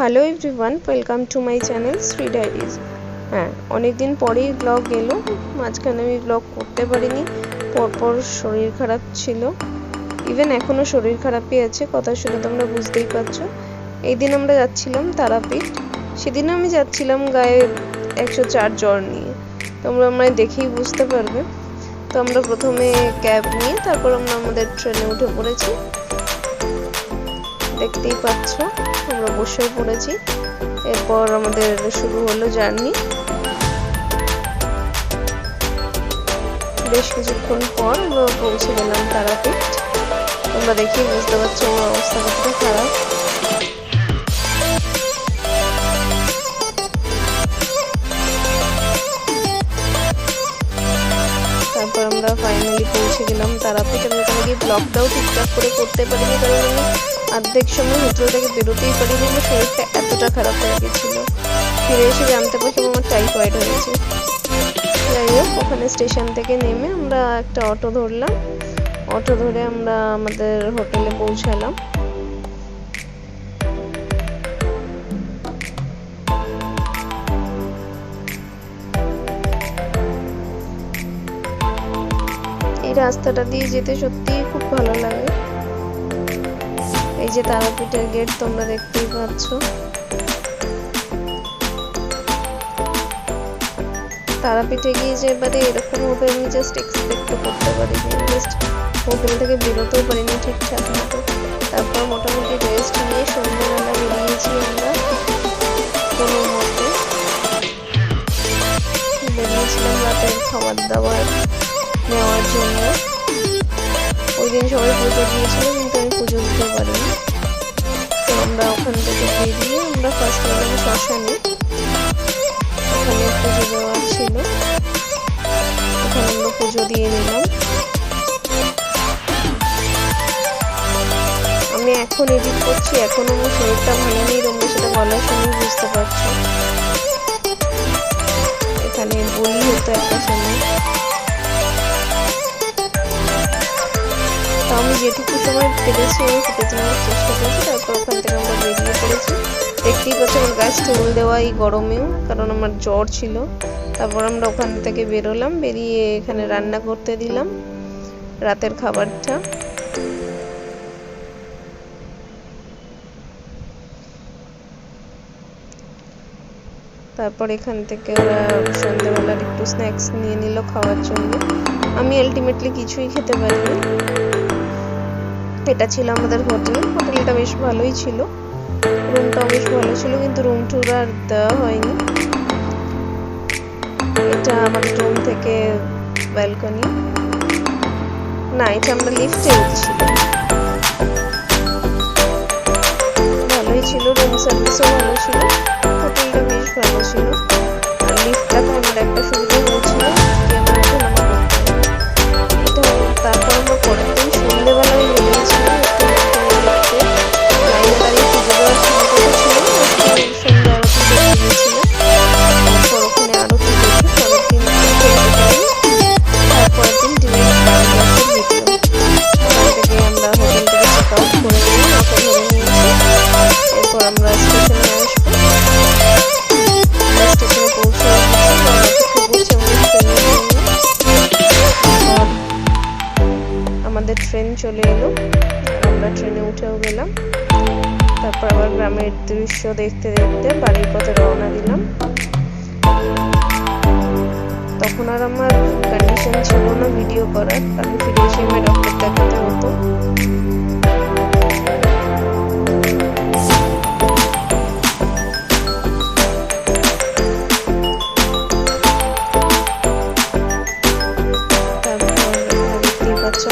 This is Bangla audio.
Hello everyone welcome to my channel Shri Diaries হ্যাঁ অনেক দিন পরেই ব্লগ এলো, মাঝখানে আমি ব্লগ করতে পারিনি, পরপর শরীর খারাপ ছিল ইভেন এখনও শরীর খারাপই আছে, কথা শুনে তোমরা বুঝতেই পারছ। এই দিন আমরা যাচ্ছিলাম তারাপীঠ সেদিন আমি যাচ্ছিলাম গায়ে একশো চার জ্বর নিয়ে, তোমরা আমায় দেখেই বুঝতে পারবে। তো আমরা প্রথমে ক্যাব নিয়ে, তারপর আমরা আমাদের ট্রেনে উঠে পড়েছি। দেখতেই পাচ্ছ, আমরা বসেও পড়েছি। এরপর আমাদের শুরু হলো জার্নি। বেশ কিছুক্ষণ পর আমরা পৌঁছে গেলাম তারাপীঠ। তোমরা দেখেই বুঝতে পারছ, আমার অবস্থা কতটা খারাপ। তারপর আমরা ফাইনালি পৌঁছে গেলাম তারাপীঠ আমি ওখানে গিয়ে ব্লগটাও ঠিকঠাক করে করতে পারিনি কারণ আমি অর্ধেক সময় হোটেল থেকে বেরোতেই পারিনি, আমার শরীরটা এতটা খারাপ হয়ে গেছিল ফিরে এসে জানতে পারলাম আমার টাইফয়েড হয়েছে। যাই হোক, ওখানে স্টেশন থেকে নেমে আমরা একটা অটো ধরলাম। অটো ধরে আমরা আমাদের হোটেলে পৌঁছালাম। এই রাস্তাটা দিয়ে যেতে সত্যিই খুব ভালো লাগে। এই যে তারাপীঠের গেট তোমরা দেখতেই পাচ্ছ। তারাপীঠে গিয়ে যে এবারে এরকম হবে, আমি জাস্ট এক্সপেক্ট করতে পারিনি। জাস্ট হোটেল থেকে বেরোতেও পারিনি ঠিকঠাক মতো। তারপর মোটামুটি রেস্ট নিয়ে সন্ধ্যাবেলা বেরিয়েছি আমরা। কোনো মতে বেরিয়েছিলাম রাতের খাবার দাবার নেওয়ার জন্য। ওই দিন সবাই ওখান থেকে বেরিয়ে আমরা ফার্স্ট গেলাম শ্মশানে ওখানে পুজো দেওয়া ছিল। ওখানে আমরা পুজো দিয়ে নিলাম আমি এখন এডিট করছি, এখন আমার শরীরটা ভালো নেই, তোমরা সেটা বলার সময় বুঝতে পারছ। এখানে বলি হতো একটা আমি যেটুকু সময় পেরেছি আমি ফুটেছে নেওয়ার চেষ্টা করেছি, তারপর ওখান থেকে আমরা বেরিয়ে পড়েছি। দেখতেই পাচ্ছি আমার গাছ টোল দেওয়া এই গরমেও, কারণ আমার জ্বর ছিল। তারপর আমরা ওখান থেকে বেরোলাম, বেরিয়ে এখানে রান্না করতে দিলাম, রাতের খাবারটা। তারপর এখান থেকে ওরা সন্ধ্যেবেলার একটু স্ন্যাক্স নিয়ে নিল খাওয়ার জন্য। আমি আলটিমেটলি কিছুই খেতে পারিনি। এটা ছিল আমাদের হোটেল। হোটেলটা বেশ ভালোই ছিল। রুমটাও বেশ ভালো ছিল, কিন্তু রুম টুর আর দেওয়া হয়নি। এটা আমাদের রুম থেকে ব্যালকনি না এটা আমরা লিফটে উঠছিলাম ভালোই ছিল রুম সার্ভিসও ভালো ছিল। চলে এলো। আমরা ট্রেনে উঠেও গেলাম। তারপর আবার গ্রামের দৃশ্য দেখতে দেখতে বাড়ির পথে রওনা দিলাম। তখন আর আমার কন্ডিশন ছিল না ভিডিও করার, কারণ ফিরে এসে আমার ডক্টর দেখাতে হতো পাচ্ছ